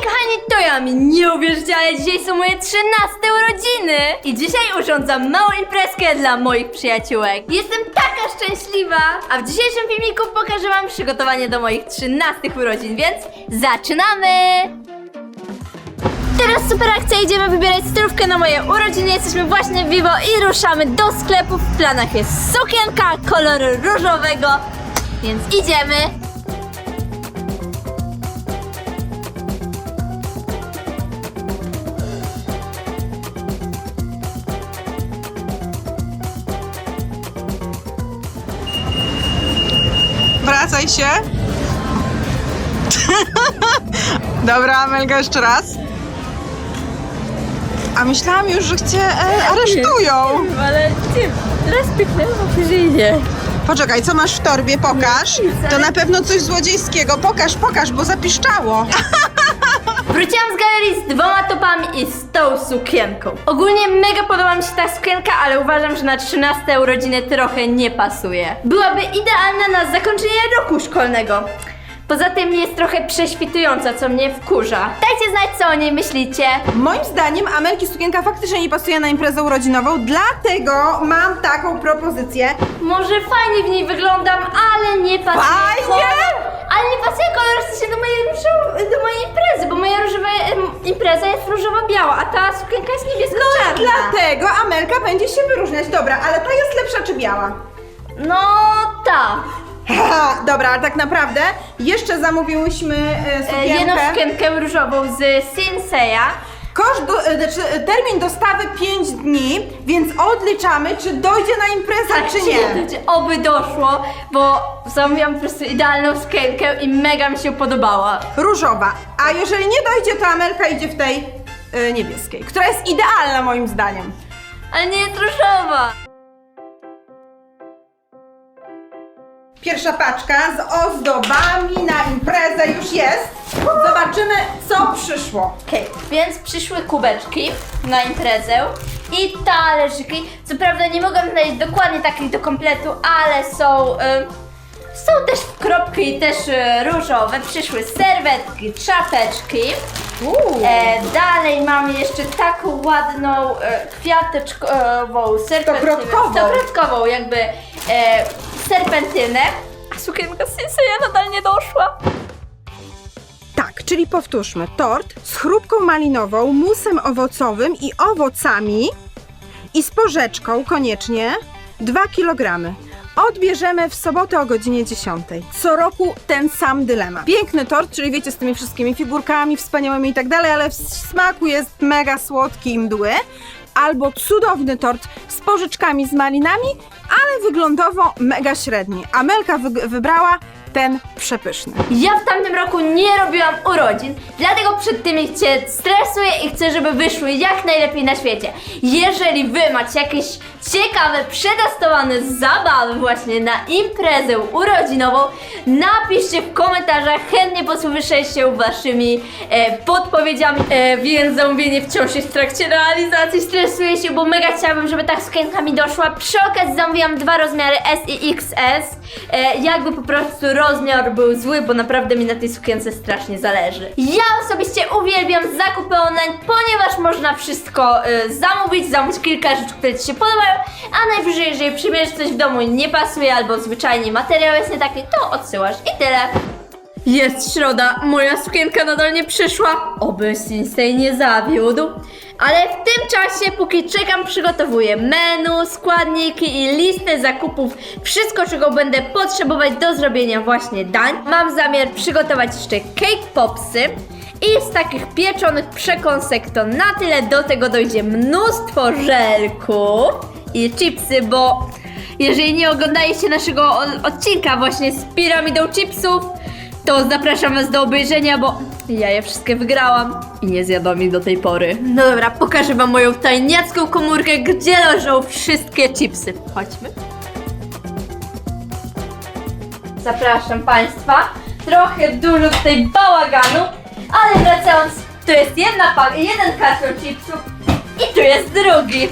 kochani, to ja mi nie uwierzycie, ale dzisiaj są moje 13 urodziny! I dzisiaj urządzam małą imprezkę dla moich przyjaciółek. Jestem taka szczęśliwa! A w dzisiejszym filmiku pokażę wam przygotowanie do moich 13 urodzin, więc zaczynamy! Teraz super akcja, idziemy wybierać stylówkę na moje urodziny. Jesteśmy właśnie w Vivo i ruszamy do sklepu. W planach jest sukienka koloru różowego, więc idziemy. Się. Dobra, Amelka, jeszcze raz. A myślałam już, że cię e, aresztują. Ale ty, teraz później nie. Poczekaj, co masz w torbie? Pokaż. To na pewno coś złodziejskiego. Pokaż, pokaż, bo zapiszczało. Wróciłam z galerii z dwoma topami i z tą sukienką. Ogólnie mega podoba mi się ta sukienka, ale uważam, że na 13 urodziny trochę nie pasuje. Byłaby idealna na zakończenie roku szkolnego. Poza tym jest trochę prześwitująca, co mnie wkurza. Dajcie znać, co o niej myślicie. Moim zdaniem Amelki sukienka faktycznie nie pasuje na imprezę urodzinową, dlatego mam taką propozycję. Może fajnie w niej wyglądam, ale nie pasuje Fajnie? kolor. Ale nie pasuje kolor w sensie do mojej, do mojej imprezy, bo moja różowa em, impreza jest różowo-biała, a ta sukienka jest niebiesko-czarna. Dlatego Amelka będzie się wyróżniać. Dobra, ale ta jest lepsza czy biała? No tak. Haha, Dobra, ale tak naprawdę jeszcze zamówiłyśmy e, E, sukienkę. Jedną sukienkę różową z Sinseya. Koszt, do, e, znaczy, e, termin dostawy 5 dni, więc odliczamy, czy dojdzie na imprezę, Tak, czy nie. czy Oby doszło, bo zamówiłam po prostu idealną sukienkę i mega mi się podobała. Różowa. A jeżeli nie dojdzie, to Amelka idzie w tej e, niebieskiej, która jest idealna moim zdaniem. Ale nie jest różowa. Pierwsza paczka z ozdobami na imprezę już jest. Zobaczymy, co przyszło. Okej, więc przyszły kubeczki na imprezę i talerzyki. Co prawda nie mogłam znaleźć dokładnie takich do kompletu, ale są... y, są też kropki i też y, różowe. Przyszły serwetki, czapeczki. E, dalej mamy jeszcze taką ładną e, kwiateczkową serpentynę. Stokrotkową. Stokrotkową jakby e, serpentynę. A sukienka Sinseya nadal nie doszła. Tak, czyli powtórzmy. Tort z chrupką malinową, musem owocowym i owocami i z porzeczką koniecznie 2 kg. Odbierzemy w sobotę o godzinie 10. Co roku ten sam dylemat. Piękny tort, czyli wiecie, z tymi wszystkimi figurkami wspaniałymi i tak dalej, ale w smaku jest mega słodki i mdły. Albo cudowny tort z porzeczkami z malinami, ale wyglądowo mega średni. Amelka wyg- wybrała ten przepyszny. Ja w tamtym roku nie robiłam urodzin, dlatego przed tym ich cię stresuję i chcę, żeby wyszły jak najlepiej na świecie. Jeżeli wy macie jakieś ciekawe, przetestowane zabawy właśnie na imprezę urodzinową, napiszcie w komentarzach, chętnie posłyszę się waszymi e, podpowiedziami, e, więc zamówienie wciąż jest w trakcie realizacji, stresuję się, bo mega chciałabym, żeby ta sukienka mi doszła. Przy okazji zamówiłam dwa rozmiary S i XS, e, jakby po prostu rozmiar był zły, bo naprawdę mi na tej sukience strasznie zależy. Ja osobiście uwielbiam zakupy online, ponieważ można wszystko e, zamówić, zamówić kilka rzeczy, które Ci się podobają, a najwyżej, jeżeli przymierzysz coś w domu i nie pasuje, albo zwyczajnie materiał jest nie taki, to odsyłasz i tyle. Jest środa, moja sukienka nadal nie przyszła, oby Sinsei nie zawiódł. Ale w tym czasie, póki czekam, przygotowuję menu, składniki i listę zakupów, wszystko czego będę potrzebować do zrobienia właśnie dań. Mam zamiar przygotować jeszcze cake popsy i z takich pieczonych przekąsek to na tyle, do tego dojdzie mnóstwo żelku i chipsy, bo jeżeli nie oglądaliście naszego odcinka właśnie z piramidą chipsów, to zapraszam was do obejrzenia, bo ja je wszystkie wygrałam i nie zjadłam ich do tej pory. No dobra, pokażę wam moją tajniacką komórkę, gdzie leżą wszystkie chipsy. Chodźmy. Zapraszam państwa. Trochę dużo tutaj bałaganu, ale wracając, tu jest jedna pak, jeden karton chipsów i tu jest drugi.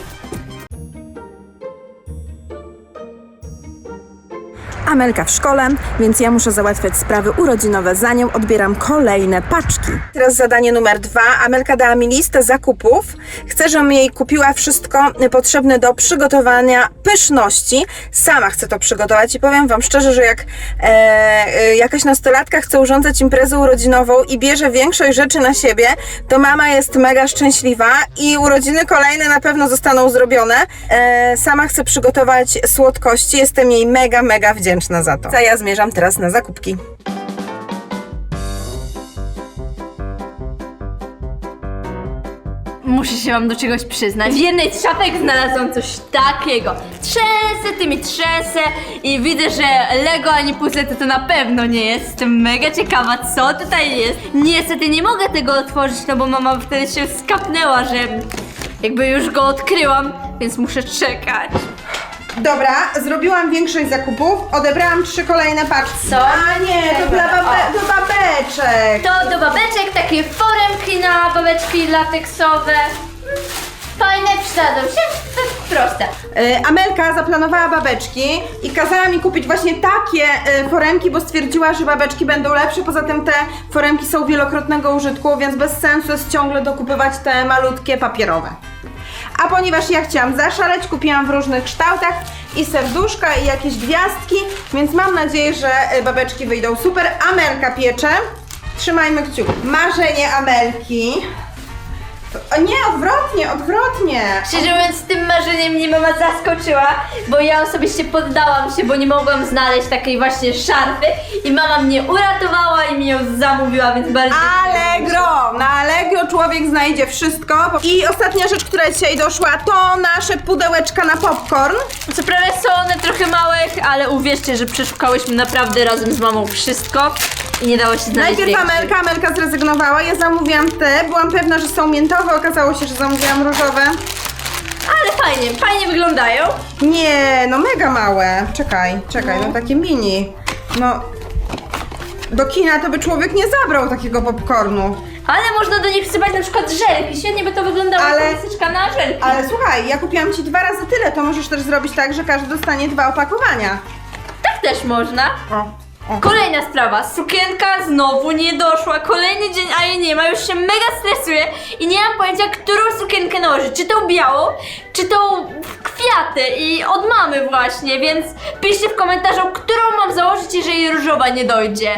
Amelka w szkole, więc ja muszę załatwiać sprawy urodzinowe. Za nią odbieram kolejne paczki. Teraz zadanie numer dwa. Amelka dała mi listę zakupów. Chcę, żebym jej kupiła wszystko potrzebne do przygotowania pyszności. Sama chcę to przygotować i powiem Wam szczerze, że jak e, e, jakaś nastolatka chce urządzać imprezę urodzinową i bierze większość rzeczy na siebie, to mama jest mega szczęśliwa i urodziny kolejne na pewno zostaną zrobione. E, sama chcę przygotować słodkości. Jestem jej mega, mega wdzięczna za to. A ja zmierzam teraz na zakupki. Muszę się wam do czegoś przyznać. W jednej z szafek znalazłam coś takiego. Trzęsę tymi trzęsę i widzę, że Lego ani puzzle to to na pewno nie jest. Jestem mega ciekawa, co tutaj jest. Niestety nie mogę tego otworzyć, no bo mama wtedy się skapnęła, że jakby już go odkryłam, więc muszę czekać. Dobra, zrobiłam większość zakupów, odebrałam trzy kolejne paczki. Co? A nie, to dla babe- do babeczek. To do babeczek takie foremki na babeczki lateksowe. Fajne, przydadzą się, proste. E, Amelka zaplanowała babeczki i kazała mi kupić właśnie takie e, foremki, bo stwierdziła, że babeczki będą lepsze. Poza tym te foremki są wielokrotnego użytku, więc bez sensu jest ciągle dokupywać te malutkie papierowe. A ponieważ ja chciałam zaszaleć, kupiłam w różnych kształtach i serduszka i jakieś gwiazdki, więc mam nadzieję, że e, babeczki wyjdą super. Amelka piecze. Trzymajmy kciuki. Marzenie Amelki. O nie, odwrotnie, odwrotnie. Szczerze mówiąc, tym marzeniem mnie mama zaskoczyła, bo ja osobiście poddałam się, bo nie mogłam znaleźć takiej właśnie szarfy i mama mnie uratowała i mi ją zamówiła, więc bardzo... Allegro! Na Allegro człowiek znajdzie wszystko. I ostatnia rzecz, która dzisiaj doszła, to nasze pudełeczka na popcorn. Co prawda są one trochę małe, ale uwierzcie, że przeszukałyśmy naprawdę razem z mamą wszystko i nie dało się znaleźć Najpierw. Amelka, Amelka zrezygnowała, ja zamówiłam te, byłam pewna, że są miętowe, okazało się, że zamówiłam różowe. Ale fajnie, fajnie wyglądają. Nie, no mega małe. Czekaj, czekaj, no takie mini. No, do kina to by człowiek nie zabrał takiego popcornu. Ale można do nich wsypać na przykład żelki. Świetnie by to wyglądało Ale- klasyczka na żelki. Ale słuchaj, ja kupiłam ci dwa razy tyle, to możesz też zrobić tak, że każdy dostanie dwa opakowania. Tak też można. O. Kolejna sprawa, sukienka znowu nie doszła, kolejny dzień, a jej nie ma, już się mega stresuję i nie mam pojęcia, którą sukienkę nałożyć, czy tą białą, czy tą w kwiaty. I od mamy właśnie, więc piszcie w komentarzu, którą mam założyć, jeżeli różowa nie dojdzie.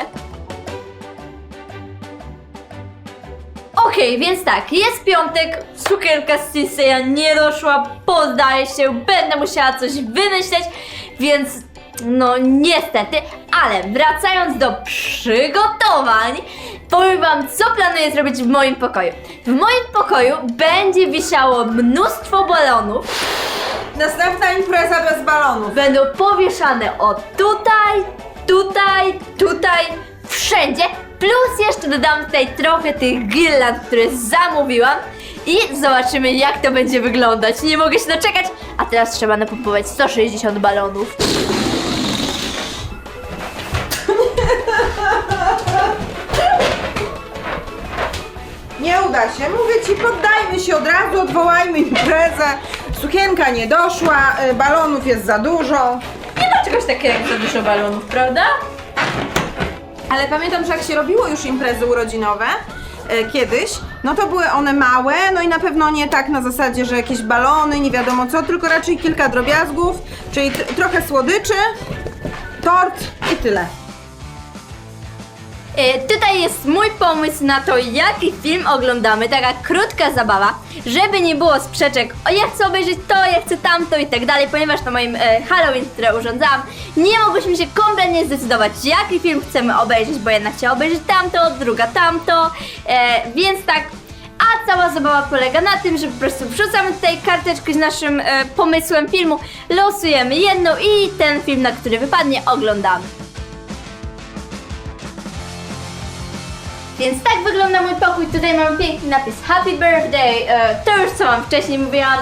Okej, więc tak, jest piątek, sukienka z Sinseya nie doszła, poddaję się, będę musiała coś wymyśleć, więc no niestety, ale wracając do przygotowań, powiem wam, co planuję zrobić w moim pokoju. W moim pokoju będzie wisiało mnóstwo balonów, Następna impreza bez balonów. będą powieszane o tutaj, tutaj, tutaj, wszędzie. Plus jeszcze dodam tutaj trochę tych girland, które zamówiłam. I zobaczymy jak to będzie wyglądać. Nie mogę się doczekać. A teraz trzeba napompować 160 balonów. Się, mówię ci, poddajmy się od razu, odwołajmy imprezę. Sukienka nie doszła, y, balonów jest za dużo. Nie ma czegoś takiego jak za dużo balonów, prawda? Ale pamiętam, że jak się robiło już imprezy urodzinowe y, kiedyś, no to były one małe, no i na pewno nie tak na zasadzie, że jakieś balony, nie wiadomo co, tylko raczej kilka drobiazgów, czyli t- trochę słodyczy, tort i tyle. E, Tutaj jest mój pomysł na to, jaki film oglądamy, taka krótka zabawa, żeby nie było sprzeczek, o ja chcę obejrzeć to, ja chcę tamto i tak dalej, ponieważ na moim e, Halloween, które urządzałam, nie mogłyśmy się kompletnie zdecydować, jaki film chcemy obejrzeć, bo jedna chciała obejrzeć tamto, druga tamto, e, więc tak, a cała zabawa polega na tym, że po prostu wrzucamy tutaj karteczkę z naszym e, pomysłem filmu, losujemy jedną i ten film, na który wypadnie, oglądamy. Więc tak wygląda mój pokój. Tutaj mam piękny napis Happy Birthday. E, to już co wam wcześniej mówiłam.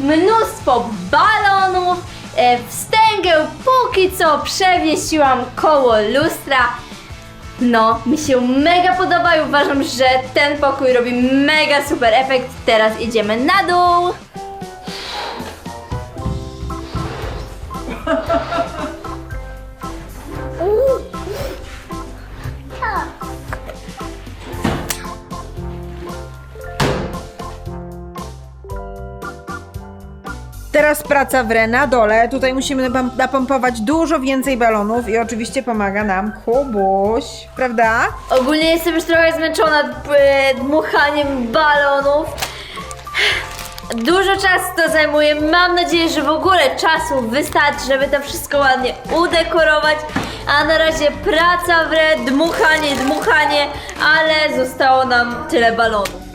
Mnóstwo balonów. E, wstęgę póki co przewiesiłam koło lustra. No, mi się mega podoba i uważam, że ten pokój robi mega super efekt. Teraz idziemy na dół. Teraz praca w re na dole. Tutaj musimy napom- napompować dużo więcej balonów i oczywiście pomaga nam Kubuś, prawda? Ogólnie jestem już trochę zmęczona e, dmuchaniem balonów. Dużo czasu to zajmuje. Mam nadzieję, że w ogóle czasu wystarczy, żeby to wszystko ładnie udekorować. A na razie praca w re, dmuchanie, dmuchanie, ale zostało nam tyle balonów.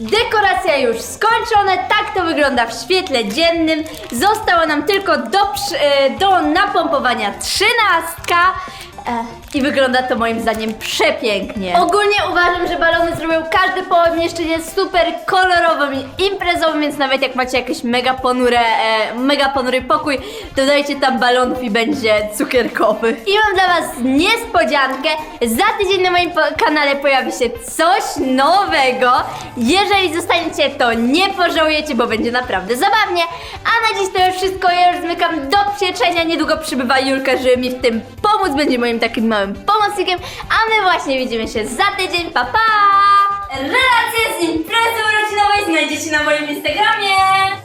Dekoracja już skończona, tak to wygląda w świetle dziennym. Zostało nam tylko do, e, do napompowania trzynastka. I wygląda to moim zdaniem przepięknie. Ogólnie uważam, że balony zrobią każde pomieszczenie super kolorowym i imprezowym, więc nawet jak macie jakieś mega ponure, e, mega ponury pokój, dodajcie tam balonów i będzie cukierkowy. I mam dla was niespodziankę. Za tydzień na moim kanale pojawi się coś nowego. Jeżeli zostaniecie, to nie pożałujecie, bo będzie naprawdę zabawnie. A na dziś to już wszystko. Ja już zmykam do pieczenia. Niedługo przybywa Julka, żeby mi w tym pomóc. Będzie moim takim małym pomocnikiem. A my właśnie widzimy się za tydzień. Pa, pa! Relacje z imprezy urodzinowej znajdziecie na moim Instagramie.